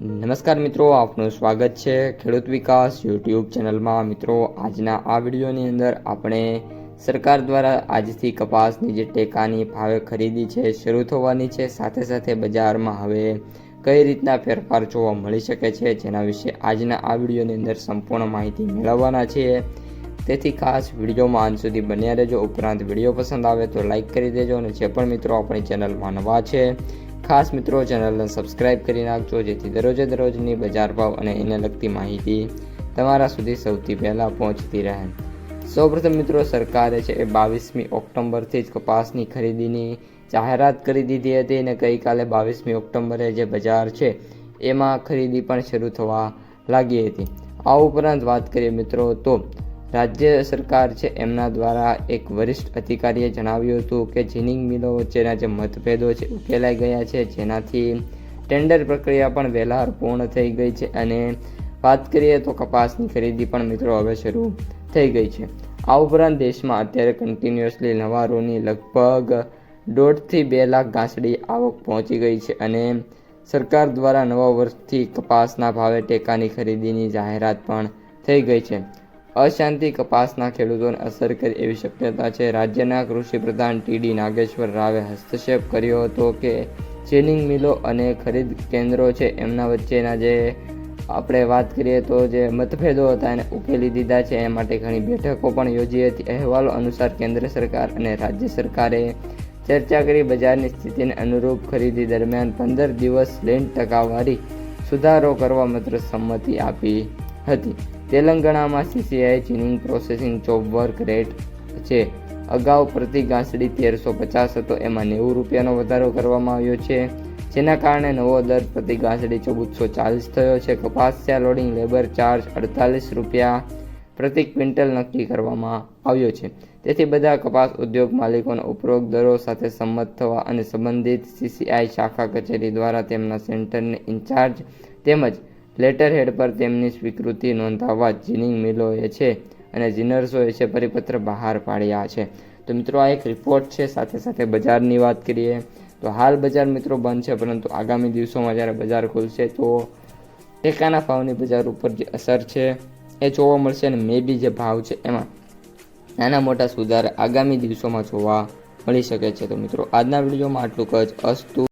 નમસ્કાર મિત્રો, આપનું સ્વાગત છે ખેડૂત વિકાસ યુટ્યુબ ચેનલમાં. મિત્રો, આજના આ વિડીયોની અંદર આપણે સરકાર દ્વારા આજથી કપાસની જે ટેકાની ભાવે ખરીદી છે, શરૂ થવાની છે, સાથે સાથે બજારમાં હવે કઈ રીતના ફેરફાર જોવા મળી શકે છે, જેના વિશે આજના આ વિડીયોની અંદર સંપૂર્ણ માહિતી મેળવવાના છીએ. તેથી ખાસ વિડીયોમાં અંત સુધી બન્યા રહેજો. ઉપરાંત વીડિયો પસંદ આવે તો લાઇક કરી દેજો અને જે પણ મિત્રો આપણી ચેનલમાં નવા છે, ખાસ મિત્રો ચેનલને સબસ્ક્રાઇબ કરી નાખજો, જેથી દરરોજે દરરોજની બજાર ભાવ અને એને લગતી માહિતી તમારા સુધી સૌથી પહેલાં પહોંચતી રહે. સૌપ્રથમ મિત્રો, સરકારે છે એ બાવીસમી ઓક્ટોબરથી જ કપાસની ખરીદીની જાહેરાત કરી દીધી હતી અને ગઈકાલે બાવીસમી ઓક્ટોબરે જે બજાર છે એમાં ખરીદી પણ શરૂ થવા લાગી હતી. આ ઉપરાંત વાત કરીએ મિત્રો, તો રાજ્ય સરકાર છે એમના દ્વારા એક વરિષ્ઠ અધિકારીએ જણાવ્યું હતું કે જીનિંગ મિલો વચ્ચેના જે મતભેદો છે ઉકેલાઈ ગયા છે. જેનાથી ટેન્ડર પ્રક્રિયા પણ વહેલા પૂર્ણ થઈ ગઈ છે અને વાત કરીએ તો કપાસની ખરીદી પણ મિત્રો હવે શરૂ થઈ ગઈ છે. આ ઉપરાંત દેશમાં અત્યારે કન્ટિન્યુઅસલી નવા રોની લગભગ દોઢથી બે લાખ ઘાસડી આવક પહોંચી ગઈ છે અને સરકાર દ્વારા નવા વર્ષથી કપાસના ભાવે ટેકાની ખરીદીની જાહેરાત પણ થઈ ગઈ છે. અશાંતિ કપાસના ખેડૂતોને અસર કરે એવી શક્યતા છે. રાજ્યના કૃષિ પ્રધાન ટીડી નાગેશ્વર રાવે હસ્તક્ષેપ કર્યો હતો કે ચેનિંગ મિલો અને ખરીદ કેન્દ્રો છે. એમના વચ્ચેના જે આપણે વાત કરીએ તો જે મતભેદો હતા એને ઉકેલી દીધા છે. એ માટે ઘણી બેઠકો પણ યોજી હતી. અહેવાલો અનુસાર કેન્દ્ર સરકાર અને રાજ્ય સરકારે ચર્ચા કરી બજારની સ્થિતિને અનુરૂપ ખરીદી દરમિયાન પંદર દિવસ લેન્ડ ટકાવારી સુધારો કરવા માત્ર સંમતિ આપી હતી. તેલંગાણામાં CCI ginning processing job work rate છે. અગાઉ પ્રતિ ગાંસડી તેરસો પચાસ હતો. એમાં નેવું રૂપિયાનો વધારો કરવામાં આવ્યો છે. જેના કારણે નવો દર પ્રતિ ગાંસડી ચૌદસો ચાલીસ થયો છે. કપાસિયા લોડિંગ, લેબર ચાર્જ અડતાલીસ રૂપિયા પ્રતિ ક્વિન્ટલ નક્કી કરવામાં આવ્યો છે. તેથી બધા કપાસ ઉદ્યોગ માલિકોના ઉપરોક્ત દરો સાથે સંમત થવા અને સંબંધિત સીસીઆઈ શાખા કચેરી દ્વારા તેમના સેન્ટરને ઇન્ચાર્જ તેમજ લેટર હેડ પર તેમની સ્વીકૃતિ નોંધાવવા જીનિંગ મિલોએ છે અને જીનર્સોએ છે પરિપત્ર બહાર પાડ્યા છે. તો મિત્રો, આ એક રિપોર્ટ છે. સાથે સાથે બજારની વાત કરીએ તો હાલ બજાર મિત્રો બંધ છે, પરંતુ આગામી દિવસોમાં જ્યારે બજાર ખુલશે તો ટેકાના ભાવની બજાર ઉપર જે અસર છે એ જોવા મળશે અને મે બી જે ભાવ છે એમાં નાના મોટા સુધાર આગામી દિવસોમાં જોવા મળી શકે છે. તો મિત્રો, આજના વિડીયોમાં આટલું જ. અસ્તુ